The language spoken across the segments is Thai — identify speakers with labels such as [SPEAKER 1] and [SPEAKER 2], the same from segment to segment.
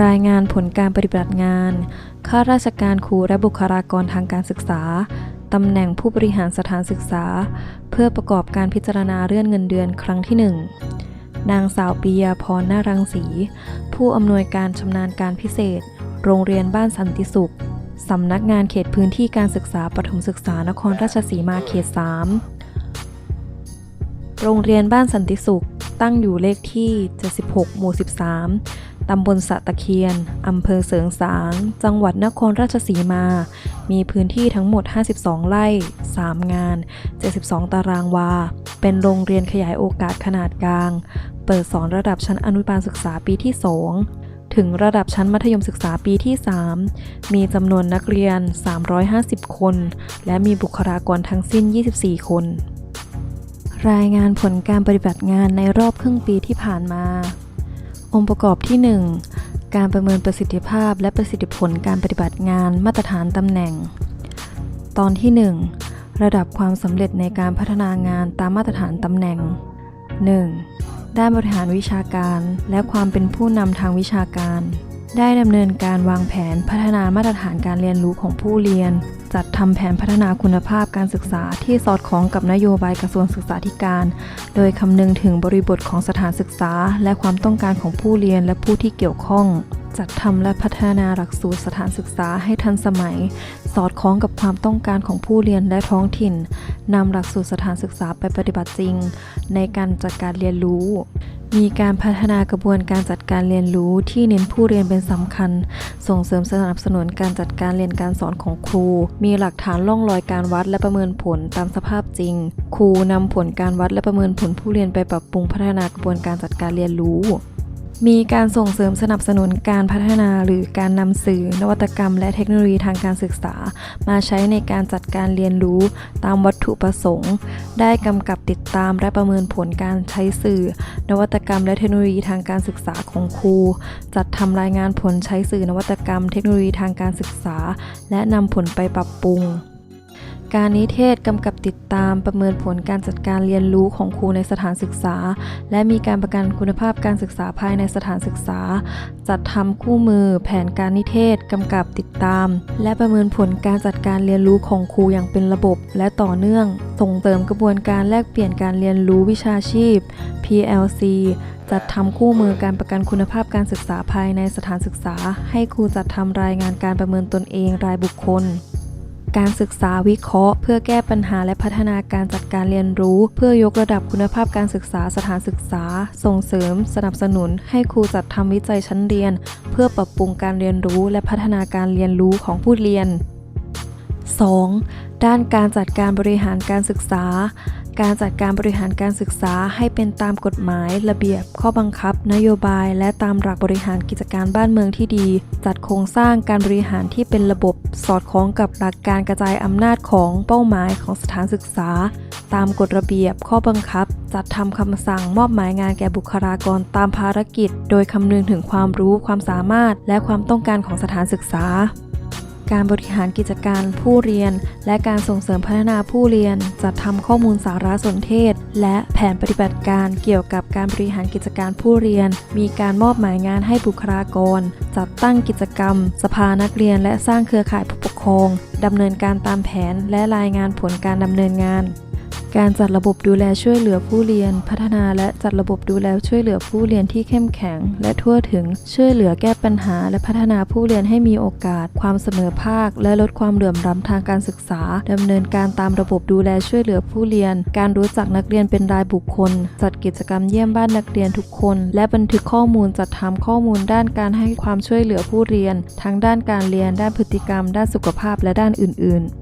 [SPEAKER 1] รายงานผลการปฏิบัติงาน ข้าราชการครูและบุคลากรทางการศึกษา ตำแหน่งผู้บริหารสถานศึกษา เพื่อประกอบการพิจารณาเลื่อนเงินเดือนครั้งที่ 1 นางสาวปียาพรนารังสี ผู้อำนวยการชำนาญการพิเศษ โรงเรียนบ้านสันติสุข สำนักงานเขตพื้นที่การศึกษาปฐมศึกษานครราชสีมาเขต 3 โรงเรียนบ้านสันติสุขตั้งอยู่เลขที่ 76 หมู่ 13 ตำบลสะตะเคียน อำเภอเสริงสาง จังหวัดนครราชสีมา มีพื้นที่ทั้งหมด 52 ไร่ 3 งาน 72 ตารางวา เป็นโรงเรียนขยายโอกาสขนาดกลาง เปิดสอนระดับชั้นอนุบาลศึกษาปีที่ 2 ถึงระดับชั้นมัธยมศึกษาปีที่ 3 มีจำนวนนักเรียน 350 คน และมีบุคลากรทั้งสิ้น 24 คนรายงานผลการปฏิบัติงานในรอบครึ่งปีที่ผ่านมา องค์ประกอบที่ 1 การประเมินประสิทธิภาพและประสิทธิผลการปฏิบัติงานมาตรฐานตำแหน่ง ตอนที่ 1 ระดับความสำเร็จในการพัฒนางานตามมาตรฐานตำแหน่ง 1. ด้านบริหารวิชาการและความเป็นผู้นำทางวิชาการ ได้ดำเนินการวางแผนพัฒนามาตรฐานการเรียนรู้ของผู้เรียน จัดทำแผนพัฒนาคุณภาพการศึกษาที่สอดคล้องกับนโยบายกระทรวงศึกษาธิการ โดยคำนึงถึงบริบทของสถานศึกษา และความต้องการของผู้เรียนและผู้ที่เกี่ยวข้อง จัดทำและพัฒนาหลักสูตรสถานศึกษาให้ทันสมัย สอดคล้องกับความต้องการของผู้เรียนและท้องถิ่นนำหลักสูตรสถานศึกษาไปปฏิบัติจริง ในการจัดการเรียนรู้ มีการพัฒนากระบวนการจัดการเรียนรู้ที่เน้นผู้เรียนเป็นสำคัญ ส่งเสริมสนับสนุนการจัดการเรียนการสอนของครู มีหลักฐานล่องรอยการวัดและประเมินผลตามสภาพจริง ครูนำผลการวัดและประเมินผลผู้เรียนไปปรับปรุงพัฒนากระบวนการจัดการเรียนรู้ มีการส่งเสริมสนับสนุนการพัฒนาหรือการนำสื่อนวัตกรรม และเทคโนโลยีทางการศึกษา มาใช้ในการจัดการเรียนรู้ตามวัตถุประสงค์ ได้กำกับติดตามและประเมินผลการใช้สื่อ นวัตกรรม และเทคโนโลยีทางการศึกษาของครู จัดทำรายงานผลใช้สื่อนวัตกรรม เทคโนโลยีทางการศึกษา และนำผลไปปรับปรุง การนิเทศกำกับติดตามประเมินผลการจัดการเรียนรู้ของครูในสถานศึกษา และมีการประกันคุณภาพการศึกษาภายในสถานศึกษา จัดทำคู่มือ แผนการนิเทศกำกับติดตาม และประเมินผลการจัดการเรียนรู้ของครูอย่างเป็นระบบ และต่อเนื่อง ส่งเสริมกระบวนการแลกเปลี่ยนการเรียนรู้วิชาชีพ PLC จัดทำคู่มือการประกันคุณภาพการศึกษาภายในสถานศึกษา ให้ครูจัดทำรายงานการประเมินตนเองรายบุคคล การศึกษาวิเคราะห์ เพื่อแก้ปัญหาและพัฒนาการจัดการเรียนรู้ เพื่อยกระดับคุณภาพการศึกษาสถานศึกษา ส่งเสริม สนับสนุน ให้ครูจัดทำวิจัยชั้นเรียน เพื่อปรับปรุงการเรียนรู้และพัฒนาการเรียนรู้ของผู้เรียน 2. ด้านการจัดการบริหารการศึกษา การจัดการบริหารการศึกษาให้เป็นตามกฎหมาย ระเบียบ ข้อบังคับ นโยบาย และตามหลักบริหารกิจการบ้านเมืองที่ดี จัดโครงสร้างการบริหารที่เป็นระบบ สอดคล้องกับหลักการกระจายอำนาจของเป้าหมายของสถานศึกษา ตามกฎระเบียบ ข้อบังคับ จัดทำคำสั่งมอบหมายงานแก่บุคลากรตามภารกิจ โดยคำนึงถึงความรู้ ความสามารถ และความต้องการของสถานศึกษา การบริหารกิจการผู้เรียน และการส่งเสริมพัฒนาผู้เรียน จัดทำข้อมูลสารสนเทศ และแผนปฏิบัติการเกี่ยวกับการบริหารกิจการผู้เรียน มีการมอบหมายงานให้บุคลากร จัดตั้งกิจกรรม สภานักเรียน และสร้างเครือข่ายผู้ปกครองดำเนินการตามแผนและรายงานผลการดำเนินงาน การจัดระบบดูแลช่วยเหลือผู้เรียน พัฒนาและจัดระบบดูแลช่วยเหลือผู้เรียนที่เข้มแข็ง และทั่วถึงช่วยเหลือแก้ปัญหา และพัฒนาผู้เรียนให้มีโอกาส ความเสมอภาค และลดความเหลื่อมล้ำทางการศึกษาดำเนินการตามระบบดูแลช่วยเหลือผู้เรียน การรู้จักนักเรียนเป็นรายบุคคล จัดกิจกรรมเยี่ยมบ้านนักเรียนทุกคน และบันทึกข้อมูลจัดทำข้อมูลด้านการให้ความช่วยเหลือผู้เรียน ทั้งด้านการเรียน ด้านพฤติกรรม ด้านสุขภาพและด้านอื่น ๆ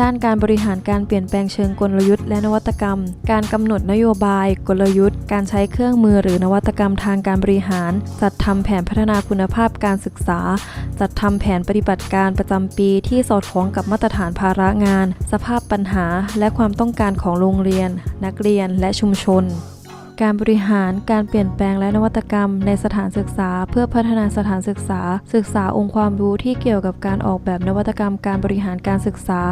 [SPEAKER 1] ด้านการบริหารการเปลี่ยนแปลงเชิงกลยุทธ์และนวัตกรรม การกำหนดนโยบาย กลยุทธ์ การใช้เครื่องมือหรือนวัตกรรมทางการบริหาร จัดทำแผนพัฒนาคุณภาพการศึกษา จัดทำแผนปฏิบัติการประจำปีที่สอดคล้องกับมาตรฐานภาระงาน สภาพปัญหา และความต้องการของโรงเรียน นักเรียนและชุมชน การบริหาร การเปลี่ยนแปลงและนวัตกรรม ในสถานศึกษา เพื่อพัฒนาสถานศึกษา ศึกษาองค์ความรู้ที่เกี่ยวกับการออกแบบนวัตกรรม การบริหารการศึกษา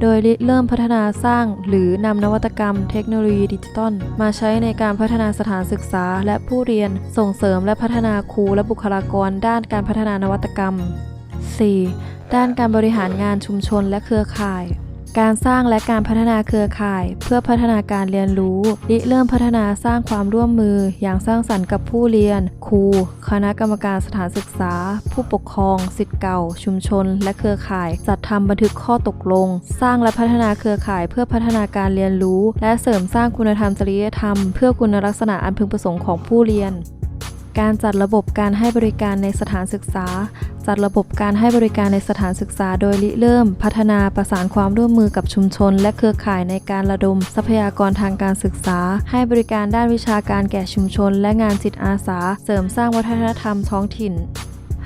[SPEAKER 1] โดยริเริ่มพัฒนาสร้าง หรือนำนวัตกรรม เทคโนโลยีดิจิตอลมาใช้ในการพัฒนาสถานศึกษา และผู้เรียน ส่งเสริมและพัฒนาครูและบุคลากร ด้านการพัฒนานวัตกรรม 4. ด้านการบริหารงานชุมชนและเครือข่าย การสร้างและการพัฒนาเครือข่าย เพื่อพัฒนาการเรียนรู้ริเริ่มพัฒนาสร้างความร่วมมือ อย่างสร้างสรรค์กับผู้เรียน ครู คณะกรรมการสถานศึกษา ผู้ปกครองสิทธิ์เก่า ชุมชน และเครือข่าย จัดทำบันทึกข้อตกลง สร้างและพัฒนาเครือข่าย เพื่อพัฒนาการเรียนรู้ และเสริมสร้างคุณธรรมจริยธรรม เพื่อคุณลักษณะอันพึงประสงค์ของผู้เรียน การจัดระบบการให้บริการในสถานศึกษา จัดระบบการให้บริการในสถานศึกษา โดยริเริ่ม พัฒนาประสานความร่วมมือกับชุมชน และเครือข่ายในการระดม ทรัพยากรทางการศึกษา ให้บริการด้านวิชาการแก่ชุมชน และงานจิตอาสา เสริมสร้างวัฒนธรรมท้องถิ่น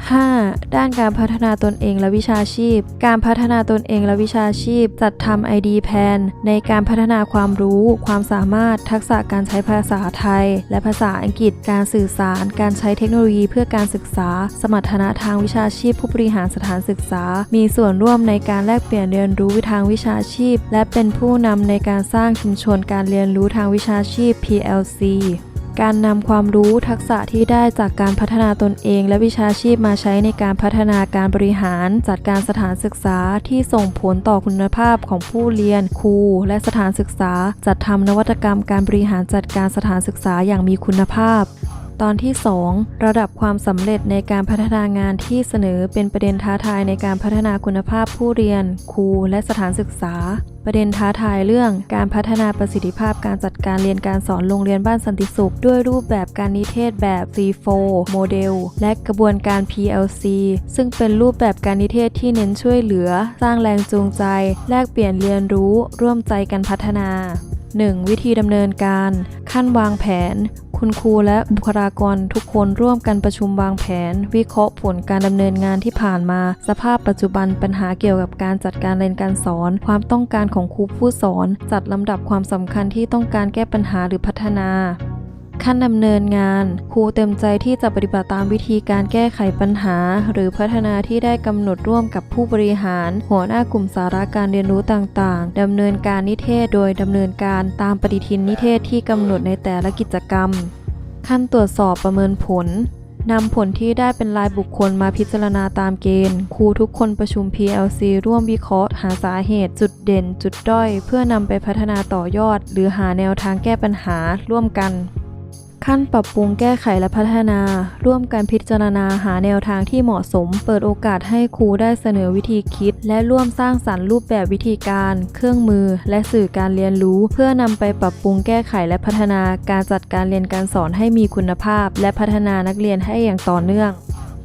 [SPEAKER 1] 5. ด้านการพัฒนาตนเองและวิชาชีพ การพัฒนาตนเองและวิชาชีพ จัดทำ ID Plan ในการพัฒนาความรู้ ความสามารถ ทักษะการใช้ภาษาไทย และภาษาอังกฤษ การสื่อสาร การใช้เทคโนโลยีเพื่อการศึกษา สมรรถนะทางวิชาชีพ ผู้บริหารสถานศึกษา มีส่วนร่วมในการแลกเปลี่ยนเรียนรู้ทางวิชาชีพ และเป็นผู้นำในการสร้างชุมชนการเรียนรู้ทางวิชาชีพ PLC การนำความรู้ทักษะที่ได้จากการพัฒนาตนเอง และวิชาชีพมาใช้ในการพัฒนาการบริหาร จัดการสถานศึกษาที่ส่งผลต่อคุณภาพของผู้เรียน ครู และสถานศึกษา จัดทำนวัตกรรมการบริหารจัดการสถานศึกษาอย่างมีคุณภาพ ตอนที่ 2 ระดับความสำเร็จในการพัฒนางานที่เสนอเป็นประเด็นท้าทายในการพัฒนาคุณภาพผู้เรียน ครู และสถานศึกษา ประเด็นท้าทายเรื่องการพัฒนาประสิทธิภาพการจัดการเรียนการสอนโรงเรียนบ้านสันติสุข ด้วยรูปแบบการนิเทศแบบ C4 โมเดลและกระบวนการ PLC ซึ่งเป็นรูปแบบการนิเทศที่เน้นช่วยเหลือ สร้างแรงจูงใจ แลกเปลี่ยนเรียนรู้ ร่วมใจกันพัฒนา 1. วิธีดำเนินการ ขั้นวางแผน คุณครูและบุคลากรทุกคนร่วมกันประชุมวางแผน วิเคราะห์ผลการดำเนินงานที่ผ่านมา สภาพปัจจุบันปัญหาเกี่ยวกับการจัดการเรียนการสอน ความต้องการของครูผู้สอน จัดลำดับความสำคัญที่ต้องการแก้ปัญหาหรือพัฒนา ขั้นดำเนินงาน ครูเต็มใจที่จะปฏิบัติตามวิธีการแก้ไขปัญหา หรือพัฒนาที่ได้กำหนดร่วมกับผู้บริหาร หัวหน้ากลุ่มสาระการเรียนรู้ต่างๆดำเนินการนิเทศโดยดำเนินการตามปฏิทินนิเทศที่กำหนดในแต่ละกิจกรรม ขั้นตรวจสอบประเมินผลนำผลที่ได้เป็นรายบุคคลมาพิจารณาตามเกณฑ์ ครูทุกคนประชุม PLC ร่วมวิเคราะห์ หาสาเหตุ จุดเด่น จุดด้อย เพื่อนำไปพัฒนาต่อยอด หรือหาแนวทางแก้ปัญหาร่วมกัน ขั้นปรับปรุงแก้ไขและพัฒนา ร่วมกันพิจารณาหาแนวทางที่เหมาะสม เปิดโอกาสให้ครูได้เสนอวิธีคิด และร่วมสร้างสรรค์รูปแบบวิธีการ เครื่องมือ และสื่อการเรียนรู้ เพื่อนำไปปรับปรุงแก้ไขและพัฒนาการจัดการเรียนการสอนให้มีคุณภาพ และพัฒนานักเรียนให้อย่างต่อเนื่อง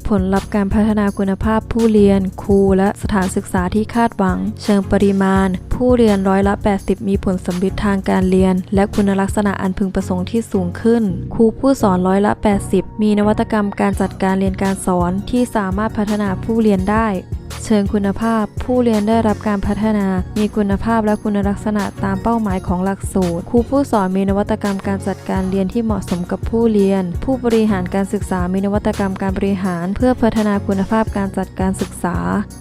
[SPEAKER 1] ผลลัพธ์การพัฒนาคุณภาพผู้เรียน ครูและสถานศึกษาที่คาดหวัง เชิงปริมาณ ผู้เรียนร้อยละ 80 มีผลสำลิดทางการเรียน และคุณลักษณะอันพึงประสงค์ที่สูงขึ้น ครูผู้สอนร้อยละ 80 มีนวัตกรรมการจัดการเรียนการสอนที่สามารถพัฒนาผู้เรียนได้ เชิงคุณภาพ ผู้เรียนได้รับการพัฒนา มีคุณภาพและคุณลักษณะตามเป้าหมายของหลักสูตร ครูผู้สอนมีนวัตกรรมการจัดการเรียนที่เหมาะสมกับผู้เรียน ผู้บริหารการศึกษามีนวัตกรรมการบริหาร เพื่อพัฒนาคุณภาพการจัดการศึกษา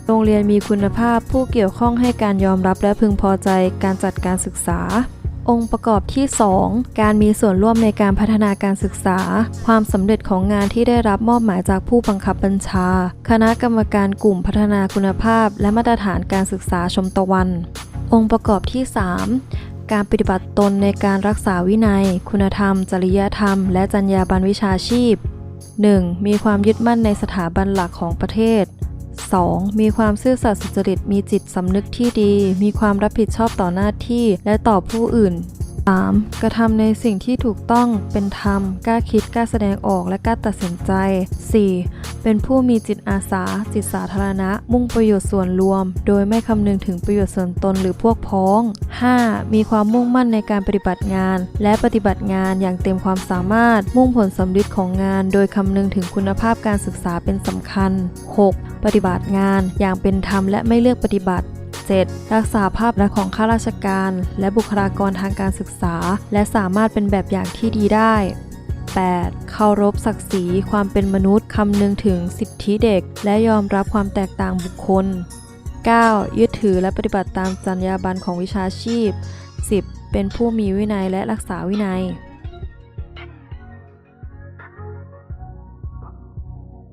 [SPEAKER 1] โรงเรียนมีคุณภาพ ผู้เกี่ยวข้องให้การยอมรับและพึงพอใจการจัดการศึกษา องค์ประกอบที่ 2 การมีส่วนร่วมในการพัฒนาการศึกษา ความสำเร็จของงานที่ได้รับมอบหมายจากผู้บังคับบัญชา คณะกรรมการกลุ่มพัฒนาคุณภาพ และมาตรฐานการศึกษาชมตะวัน องค์ประกอบที่ 3การปฏิบัติตนในการรักษาวินัย คุณธรรม จริยธรรม และจรรยาบรรณวิชาชีพ 1. มีความยึดมั่นในสถาบันหลักของประเทศ 2. มีความซื่อสัตย์สุจริต มีจิตสำนึกที่ดี มีความรับผิดชอบต่อหน้าที่ และต่อผู้อื่น 3. กระทำในสิ่งที่ถูกต้องเป็นธรรมกล้าคิดกล้าแสดงออกและกล้าตัดสินใจ 4. เป็นผู้มีจิตอาสา จิตสาธารณะ มุ่งประโยชน์ส่วนรวม โดยไม่คำนึงถึงประโยชน์ส่วนตนหรือพวกพ้อง 5. มีความมุ่งมั่นในการปฏิบัติงาน และปฏิบัติงานอย่างเต็มความสามารถ มุ่งผลสำลิดของงาน โดยคำนึงถึงคุณภาพการศึกษาเป็นสำคัญ 6. ปฏิบัติงานอย่างเป็นธรรมและไม่เลือกปฏิบัติ 7. รักษาภาพลักษณ์ของข้าราชการ และบุคลากรทางการศึกษา และสามารถเป็นแบบอย่างที่ดีได้ 8. เคารพศักดิ์ศรีความเป็นมนุษย์คำนึงถึงสิทธิเด็ก และยอมรับความแตกต่างบุคคล 9. ยึดถือและปฏิบัติตามจรรยาบรรณของวิชาชีพ 10. เป็นผู้มีวินัยและรักษาวินัย